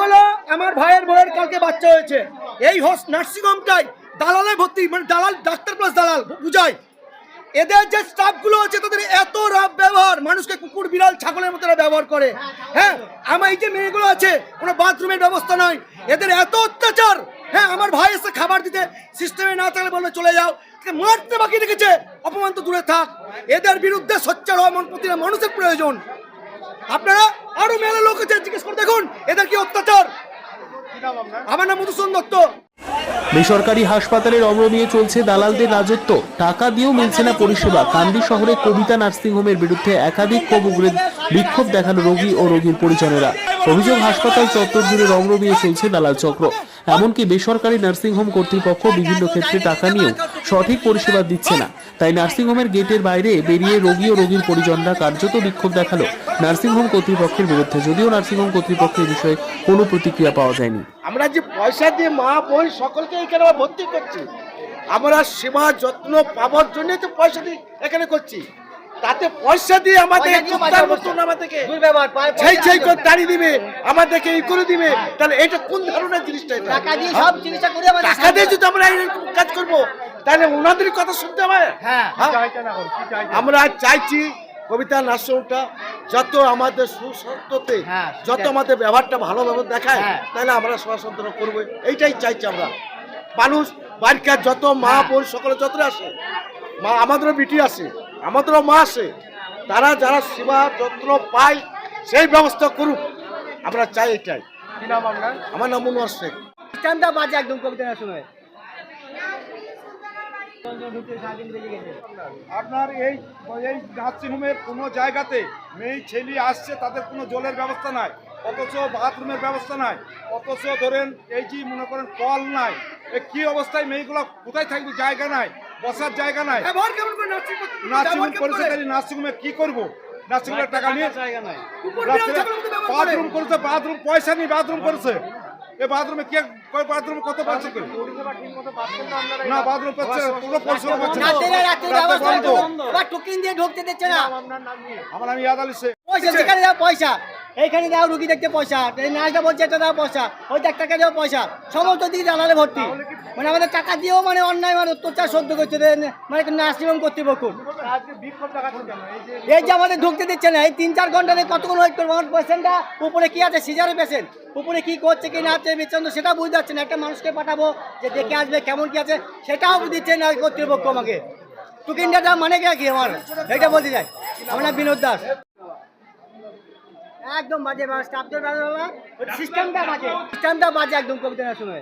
হলো আমার ভাইয়ের বউয়ের কালকে বাচ্চা হয়েছে। এই হস নার্সিংহোমটাই দালালে ভর্তি মানে দালাল, ডাক্তার প্লাস দালাল বুঝায় এদের যে স্টাফগুলো আছে, তাদের এত রাব ব্যবহার, মানুষকে কুকুর, বিড়াল, ছাগলের মতো ব্যবহার করে। হ্যাঁ আমার এই যে মেয়েগুলো আছে, কোনো বাথরুমের ব্যবস্থা নয়। এদের এত অত্যাচার হ্যাঁ আমার ভাই এসে খাবার দিতে সিস্টেমে না থাকলে বলবে চলে যাও। মারতে বাকি রেখেছে। অপমান তো দূরে থাক। এদের বিরুদ্ধে সোচ্চার হওয়া মন প্রতিটা মানুষের প্রয়োজন। আপনারা আরও মেলা লোক আছে, জিজ্ঞেস করে দেখুন, এদের কি অত্যাচার? আমার নাম মধুসূদন দত্ত। বেসরকারি হাসপাতালের অম্র নিয়ে চলছে দালালদের রাজত্ব। টাকা দিয়েও মিলছে না পরিষেবা। কান্দি শহরে কবিতা নার্সিংহোমের বিরুদ্ধে একাধিক ক্ষোভ বিক্ষোভ দেখানো রোগী ও রোগীর পরিজনেরা। অভিযোগ, হাসপাতাল চত্বর জুড়ে রমর নিয়ে চলছে দালাল চক্র। এমনকি বেসরকারি নার্সিংহোম কর্তৃপক্ষ বিভিন্ন ক্ষেত্রে টাকা নিয়েও সঠিক পরিষেবা দিচ্ছে না। তাই নার্সিংহোমের গেটের বাইরে বেরিয়ে রোগী ও রোগীর পরিজনরা কার্যত বিক্ষোভ দেখাল। নার্সিংহোম কর্তৃপক্ষের বিরুদ্ধে যদিও নার্সিংহোম কর্তৃপক্ষের বিষয়ে কোনো প্রতিক্রিয়া পাওয়া যায়নি। আমরা যে পয়সা দিয়ে মা বোন সকলকে এখানে ভর্তি করছি আমরা সেবা যত্ন পাওয়ার জন্য তো পয়সা দিয়ে এখানে করছি। তাতে পয়সা দিয়ে আমাদের কুত্তার মতন আমাদেরকে সেই সেই করে দাঁড়িয়ে দিবে আমাদেরকে এই করে দিবে। তাহলে এটা কোন ধরনের জিনিসটা এটা? টাকা দিয়ে সব জিনিসটা করে টাকা দিয়ে যদি আমরা কাজ করব তাহলে ওনাদের কথা শুনতে হবে? হ্যাঁ। হ্যাঁ? আমরা চাইছি কবিতা নার্সিংটা যত আমাদের সুসন্ততে হ্যাঁ, যত আমাদের ব্যবহারটা ভালোভাবে দেখায় হ্যাঁ। তাহলে আমরা সমাসন্তর করব। এইটাই চাইছি আমরা। মানুষ বাড়িকার যত মা। বোন সকলে যত আসে মা আমাদেরও বিটি আসে আমাদেরও মা আসে তারা যারা সেবা যত্ন পায় সেই ব্যবস্থা করুক। আমরা চাই এটাই। আমার নাম মনোয়ার শেখ। স্ট্যান্ডটা বাজে একদম কবিতা না শুনে আপনার এই এই নার্সিংহোমের কোনো জায়গাতে মেয়ে ছেলে আসছে তাদের কোনো জলের ব্যবস্থা নাই অথচ বাথরুমের ব্যবস্থা নাই অথচ ধরেন এই যে মনে করেন কল নাই এ কি অবস্থায় মেয়েগুলো কোথায় থাকবে? জায়গা নাই বসার জায়গা নাই। নার্সিংহোম করেছে তাহলে নার্সিংহোমে কি করব? নার্সিংহোমের টাকা নিয়ে বাথরুম করেছে বাথরুম পয়সা নেই বাথরুম করেছে। এ বাথরুমে কে কয় বাথরুমে কত পাচ্ছে করে না বাথরুম পাচ্ছে কোনো পরিষেবা পাচ্ছে। না রাতের রাতের রাতে বন্ধ। বা টোকেন দিয়ে ঢুকতে দিচ্ছে না। আমার নাম ইয়াদ আলী শেখ। পয়সা যেখানে পয়সা। এইখানে দাও রুগী দেখতে পয়সা। এই নার্সটা বলছে এটা দাও পয়সা। ওই ডাক্তারকে দাও পয়সা। সমস্ত দিকে জানালে ভর্তি। মানে আমাদের টাকা দিয়েও মানে অন্যায় মানে অত্যাচার সহ্য করছে। মানে নার্সিংহোম কর্তৃপক্ষ। এই যে আমাদের ঢুকতে দিচ্ছে না এই তিন চার ঘণ্টা কতক্ষণ ওয়েট করব? আমার পেশেন্টটা উপরে কি আছে? সিজারের পেশেন্ট উপরে কি করছে কি না আছে তো সেটাও বুঝতে পারছে না। একটা মানুষকে পাঠাবো যে দেখে আসবে কেমন কি আছে সেটাও দিচ্ছে না কর্তৃপক্ষ আমাকে। টুকিনটা মানে কে কি আমার? এটা বলতে চাই। আমার বিনোদ দাস। একদম বাজে স্টাফদের বাজে সিস্টেমটা বাজে সিস্টেমটা বাজে। একদম কবিতা না শুনে